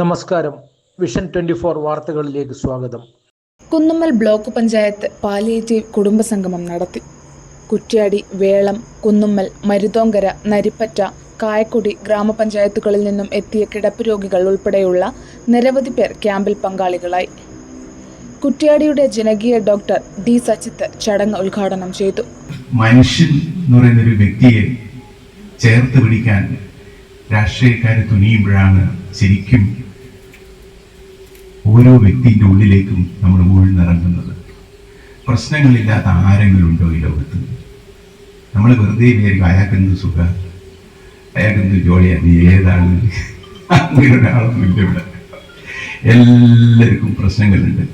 നമസ്കാരം. Vision twenty four വാർത്തകളിലേക്ക് സ്വാഗതം. കുന്നുമ്മൽ ബ്ലോക്ക് പഞ്ചായത്ത് പാലിയേറ്റീവ് കുടുംബസംഗമം നടത്തി. കുറ്റ്യാടി വേളം കുന്നുമ്മൽ മരുതോങ്കര നരിപ്പറ്റ കായക്കുടി ഗ്രാമപഞ്ചായത്തുകളിൽ നിന്നും എത്തിയ കിടപ്പ് രോഗികൾ ഉൾപ്പെടെയുള്ള നിരവധി പേർ ക്യാമ്പിൽ പങ്കാളികളായി. കുറ്റ്യാടിയുടെ ജനകീയ ഡോക്ടർ ഡി സച്ചിത്ത് ചടങ്ങ് ഉദ്ഘാടനം ചെയ്തു. മനുഷ്യൻ എന്ന് പറയുന്ന ഒരു വ്യക്തിയെ ചേർത്ത് പിടിക്കാൻ രാഷ്ട്രീയക്കാരെ തുനിയുമ്പോഴാണ് ശരിക്കും ഓരോ വ്യക്തിന്റെ ഉള്ളിലേക്കും നമ്മൾ ഊഴ്ന്നിറങ്ങുന്നത് പ്രശ്നങ്ങളില്ലാത്ത ആരെങ്കിലും ഉണ്ടോ ഈ ലോകത്ത്? നമ്മൾ വെറുതെ വിചാരിക്കും അയാൾക്കെന്ത് സുഖ? അയാൾക്കെന്ത് ജോലിയാണ് ഏതാണ്? അങ്ങനെ ഇവിടെ. എല്ലാവർക്കും പ്രശ്നങ്ങളുണ്ട്.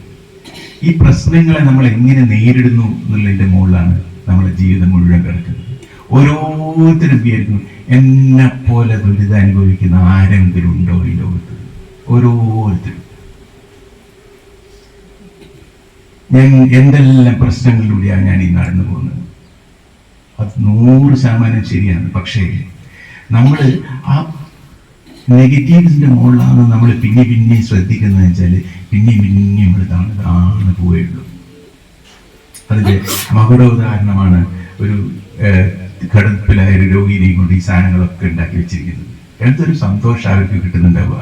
ഈ പ്രശ്നങ്ങളെ നമ്മൾ എങ്ങനെ നേരിടുന്നു എന്നുള്ളതിന്റെ മുകളിലാണ് നമ്മുടെ ജീവിതം മുഴുവൻ കിടക്കുന്നത്. ഓരോരുത്തരും വിചാരിക്കുന്നു എന്നെ പോലെ ദുരിതം അനുഭവിക്കുന്ന ആരെങ്കിലും ഉണ്ടോ ഈ ലോകത്ത്? ഓരോരുത്തരും. ഞാൻ എന്തെല്ലാം പ്രശ്നങ്ങളിലൂടെയാണ് ഞാൻ ഈ നടന്നു പോകുന്നത്? അത് നൂറ് ശതമാനം ശരിയാണ്. പക്ഷേ നമ്മൾ ആ നെഗറ്റീവ്സിന്റെ മുകളിലാണ് നമ്മൾ പിന്നെ പിന്നെ ശ്രദ്ധിക്കുന്നത് വെച്ചാൽ പിന്നെ പിന്നെ നമ്മൾ താണ് താണ് പോവുകയുള്ളൂ. അതിന്റെ മകുട ഉദാഹരണമാണ് ഒരു കടുപ്പിലായ ഒരു രോഗിനെയും കൊണ്ട് ഈ സാധനങ്ങളൊക്കെ ഉണ്ടാക്കി വെച്ചിരിക്കുന്നത് എന്തൊരു സന്തോഷം അവർക്ക് കിട്ടുന്നുണ്ടാവുക.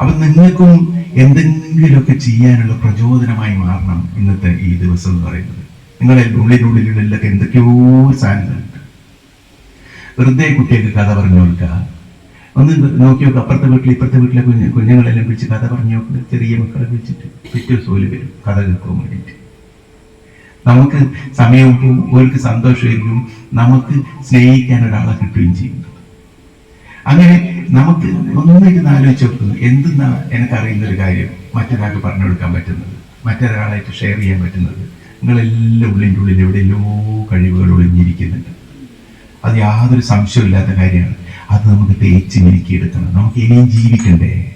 അപ്പൊ നിങ്ങൾക്കും എന്തെങ്കിലുമൊക്കെ ചെയ്യാനുള്ള പ്രചോദനമായി മാറണം ഇന്നത്തെ ഈ ദിവസം എന്ന് പറയുന്നത്. നിങ്ങളെ ഉള്ളിനുള്ളിലുള്ളിലൊക്കെ എന്തൊക്കെയോ സാധനങ്ങളുണ്ട് വെറുതെ കുട്ടികൾക്ക് കഥ പറഞ്ഞു കൊടുക്കുക. ഒന്ന് നോക്കി നോക്കുക അപ്പുറത്തെ വീട്ടിൽ ഇപ്പുറത്തെ വീട്ടിലെ കുഞ്ഞു കുഞ്ഞുങ്ങളെല്ലാം വിളിച്ച് കഥ പറഞ്ഞു നോക്കുക ചെറിയ മക്കളെ വിളിച്ചിട്ട് പിറ്റേ സോൽ വരും കഥ കേൾക്കാൻ വേണ്ടിയിട്ട്. നമുക്ക് സമയം കിട്ടും അവർക്ക് സന്തോഷമായിരിക്കും. നമുക്ക് സ്നേഹിക്കാൻ ഒരാളെ കിട്ടുകയും ചെയ്യും. അങ്ങനെ നമുക്ക് ഒന്നിട്ട് ആലോചിച്ച് നോക്കുന്നു എന്തെന്നാ എനിക്കറിയുന്ന ഒരു കാര്യം മറ്റൊരാൾക്ക് പറഞ്ഞു കൊടുക്കാൻ പറ്റുന്നത്? മറ്റൊരാളായിട്ട് ഷെയർ ചെയ്യാൻ പറ്റുന്നത്? നിങ്ങളെല്ലാം ഉള്ളിന്റെ ഉള്ളിൽ എവിടെയല്ലോ കഴിവുകൾ ഒളിഞ്ഞിരിക്കുന്നുണ്ട്. അത് യാതൊരു സംശയമില്ലാത്ത കാര്യമാണ്. അത് നമുക്ക് തേച്ച് മിനുക്കിയെടുക്കണം നമുക്ക് ഇനിയും ജീവിക്കണ്ടേ?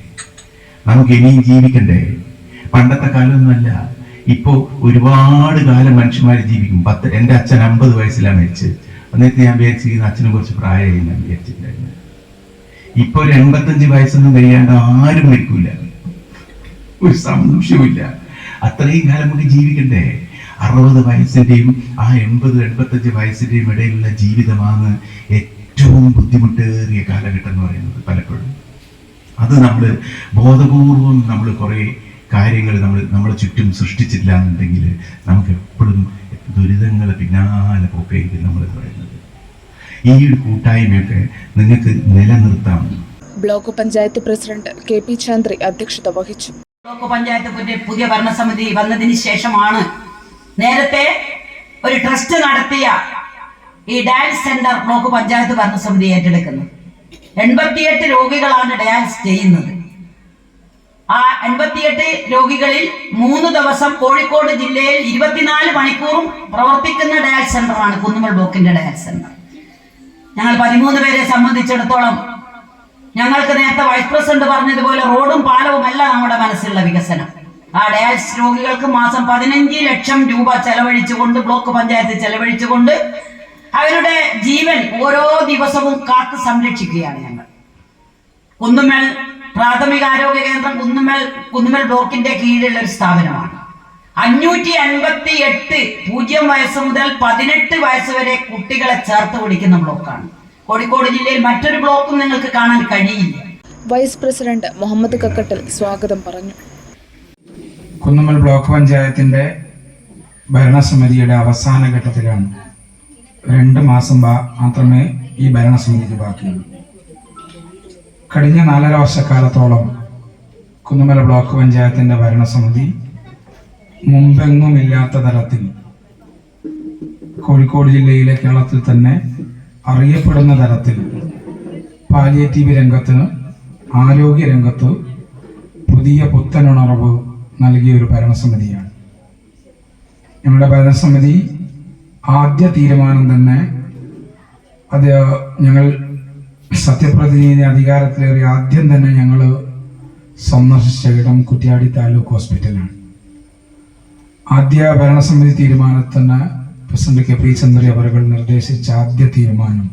നമുക്ക് ഇനിയും ജീവിക്കണ്ടേ? പണ്ടത്തെ കാലമൊന്നുമല്ല. ഇപ്പോ ഒരുപാട് കാലം മനുഷ്യന്മാർ ജീവിക്കും. പത്ത് എന്റെ അച്ഛൻ അമ്പത് വയസ്സിലാണ് മരിച്ചത്. അന്നേരത്തെ ഞാൻ വിചാരിച്ചിരിക്കുന്ന അച്ഛനെ കുറച്ച് പ്രായമായി ഞാൻ വിചാരിച്ചിട്ടുണ്ടായിരുന്നു. ഇപ്പൊ ഒരു എൺപത്തഞ്ച് വയസ്സൊന്നും കഴിയാണ്ട് ആരും മരിക്കൂല. ഒരു സംശയമില്ല അത്രയും കാലം നമുക്ക് ജീവിക്കണ്ടേ? അറുപത് വയസ്സിന്റെയും ആ എൺപത് എൺപത്തഞ്ച് വയസ്സിന്റെയും ഇടയിലുള്ള ജീവിതമാണ് ഏറ്റവും ബുദ്ധിമുട്ടേറിയ കാലഘട്ടം എന്ന് പറയുന്നത് പലപ്പോഴും. അത് നമ്മൾ ബോധപൂർവം നമ്മൾ കുറേ കാര്യങ്ങൾ നമ്മൾ നമ്മുടെ ചുറ്റും സൃഷ്ടിച്ചില്ല എന്നുണ്ടെങ്കിൽ നമുക്ക് എപ്പോഴും ദുരിതങ്ങൾ പിന്നാലെ പോക്കായിരിക്കും നമ്മൾ പറയുന്നത്. ഈ ഒരു കൂട്ടായ്മയൊക്കെ നിങ്ങൾക്ക് നിലനിർത്താം. Block panchayat president K P Chandri അധ്യക്ഷത വഹിച്ചു. ബ്ലോക്ക് പഞ്ചായത്ത് പുതിയ പുതിയ ഭരണസമിതി വന്നതിന് ശേഷമാണ് നേരത്തെ ഒരു ട്രസ്റ്റ് നടത്തിയ ഈ ഡയാലിസ് സെന്റർ ബ്ലോക്ക് പഞ്ചായത്ത് ഭരണസമിതി ഏറ്റെടുക്കുന്നത്. എൺപത്തിയെട്ട് രോഗികളാണ് ഡയാലിസ് ചെയ്യുന്നത്. ആ എൺപത്തിയെട്ട് രോഗികളിൽ മൂന്ന് ദിവസം കോഴിക്കോട് ജില്ലയിൽ ഇരുപത്തിനാല് മണിക്കൂറും പ്രവർത്തിക്കുന്ന ഡയൽ സെന്ററാണ് കുന്നുമൽ ബ്ലോക്കിന്റെ ഡയൽ സെന്റർ. ഞങ്ങൾ പതിമൂന്ന് പേരെ സംബന്ധിച്ചിടത്തോളം ഞങ്ങൾക്ക് നേരത്തെ വൈസ് പ്രസിഡന്റ് പറഞ്ഞതുപോലെ റോഡും പാലവും അല്ല നമ്മുടെ മനസ്സിലുള്ള വികസനം. ആ ഡയാലിസിസ് രോഗികൾക്ക് മാസം പതിനഞ്ച് ലക്ഷം രൂപ ചെലവഴിച്ചുകൊണ്ട് ബ്ലോക്ക് പഞ്ചായത്ത് ചെലവഴിച്ചുകൊണ്ട് അവരുടെ ജീവൻ ഓരോ ദിവസവും കാത്തു സംരക്ഷിക്കുകയാണ് ഞങ്ങൾ. കുന്നുമൽ പ്രാഥമിക ആരോഗ്യ കേന്ദ്രം കുന്നുമൽ കുന്നുമൽ ബ്ലോക്കിന്റെ കീഴിലുള്ള ഒരു സ്ഥാപനമാണ്. അഞ്ഞൂറ്റി അൻപത്തി എട്ട് പൂജ്യം വയസ്സ് മുതൽ പതിനെട്ട് വയസ്സ് വരെ കുട്ടികളെ ചേർത്ത് പിടിക്കുന്ന ബ്ലോക്കാണ്. കോഴിക്കോട് ജില്ലയിൽ മറ്റൊരു ബ്ലോക്കും നിങ്ങൾക്ക് കാണാൻ കഴിയില്ല. വൈസ് പ്രസിഡന്റ് മുഹമ്മദ് കക്കട്ടൽ സ്വാഗതം പറഞ്ഞു. കുന്നുമൽ ബ്ലോക്ക് പഞ്ചായത്തിന്റെ ഭരണസമിതിയുടെ അവസാന ഘട്ടത്തിലാണ്. രണ്ട് മാസം മാത്രമേ ഈ ഭരണസമിതിക്ക് ബാക്കിയുള്ളൂ. കഴിഞ്ഞ നാലര വർഷക്കാലത്തോളം കുന്നുമല ബ്ലോക്ക് പഞ്ചായത്തിന്റെ ഭരണസമിതി മുമ്പെങ്ങുമില്ലാത്ത തരത്തിൽ കോഴിക്കോട് ജില്ലയിലെ കേരളത്തിൽ തന്നെ അറിയപ്പെടുന്ന തരത്തിൽ പാലിയേറ്റീവ് രംഗത്ത് ആരോഗ്യ രംഗത്ത് പുതിയ പുത്തനുണർവ് നൽകിയ ഒരു ഭരണസമിതിയാണ്. ഞങ്ങളുടെ ഭരണസമിതി ആദ്യ തീരുമാനം തന്നെ അത് ഞങ്ങൾ സത്യപ്രതിനിധി അധികാരത്തിലേറി ആദ്യം തന്നെ ഞങ്ങൾ സന്ദർശിച്ച ഇടം കുറ്റ്യാടി താലൂക്ക് ഹോസ്പിറ്റലാണ്. ആദ്യ ഭരണസമിതി തീരുമാനത്തിന് പ്രസിഡന്റ് കെ പി ചന്ദ്രി അവരുകൾ നിർദ്ദേശിച്ച ആദ്യ തീരുമാനം.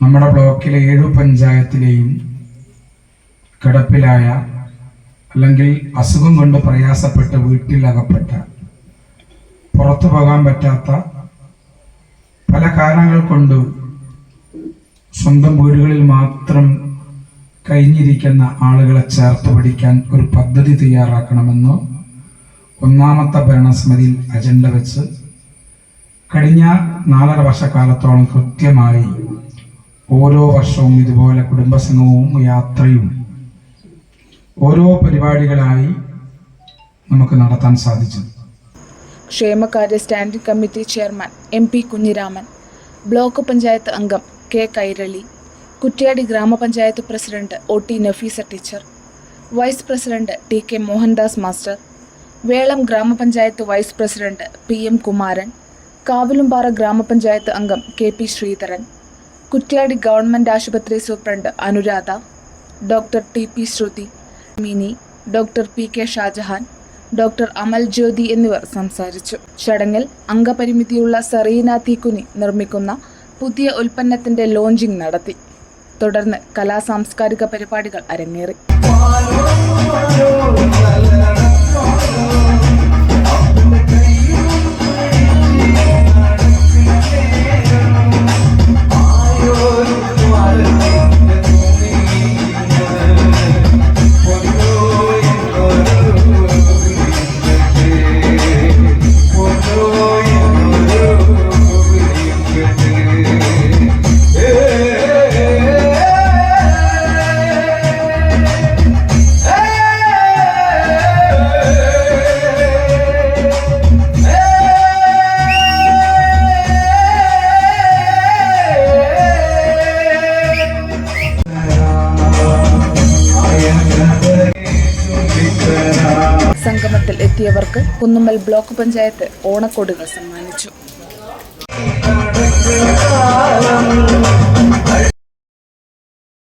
നമ്മുടെ ബ്ലോക്കിലെ ഏഴു പഞ്ചായത്തിലെയും കിടപ്പിലായ അല്ലെങ്കിൽ അസുഖം കൊണ്ട് പ്രയാസപ്പെട്ട് വീട്ടിൽ അകപ്പെട്ട പുറത്തു പോകാൻ പറ്റാത്ത പല കാരണങ്ങൾ കൊണ്ട് സ്വന്തം വീടുകളിൽ മാത്രം കഴിഞ്ഞിരിക്കുന്ന ആളുകളെ ചേർത്ത് പഠിക്കാൻ ഒരു പദ്ധതി തയ്യാറാക്കണമെന്നോ ഒന്നാമത്തെ ഭരണസമിതിയിൽ അജണ്ട വെച്ച് കഴിഞ്ഞ നാലര വർഷക്കാലത്തോളം കൃത്യമായി ഓരോ വർഷവും ഇതുപോലെ കുടുംബസംഘവും യാത്രയും ഓരോ പരിപാടികളായി നമുക്ക് നടത്താൻ സാധിച്ചു. ക്ഷേമകാര്യ standing committee chairman M P Kunhiraman block panchayat അംഗം കെ. കൈരളി കുറ്റ്യാടി ഗ്രാമപഞ്ചായത്ത് president O. T. Nafeesa teacher vice president T. K. Mohandas master Velom ഗ്രാമപഞ്ചായത്ത് vice president P. M. Kumaran Kavilumpara ഗ്രാമപഞ്ചായത്ത് അംഗം K. P. Sreedharan Kuttiyadi government ആശുപത്രി superintendent Anuradha doctor T. P. Shruthi Mini doctor P. K. Shajahan doctor Amal Jyothi എന്നിവർ സംസാരിച്ചു. ചടങ്ങിൽ അംഗപരിമിതിയുള്ള Serena Theekkuni നിർമ്മിക്കുന്ന പുതിയ ഉൽപ്പന്നത്തിന്റെ ലോഞ്ചിംഗ് നടത്തി. തുടർന്ന് കലാ സാംസ്കാരിക പരിപാടികൾ അരങ്ങേറി. എത്തിയവർക്ക് കുന്നുമ്മൽ ബ്ലോക്ക് പഞ്ചായത്ത് ഓണക്കോടുകൾ സമ്മാനിച്ചു.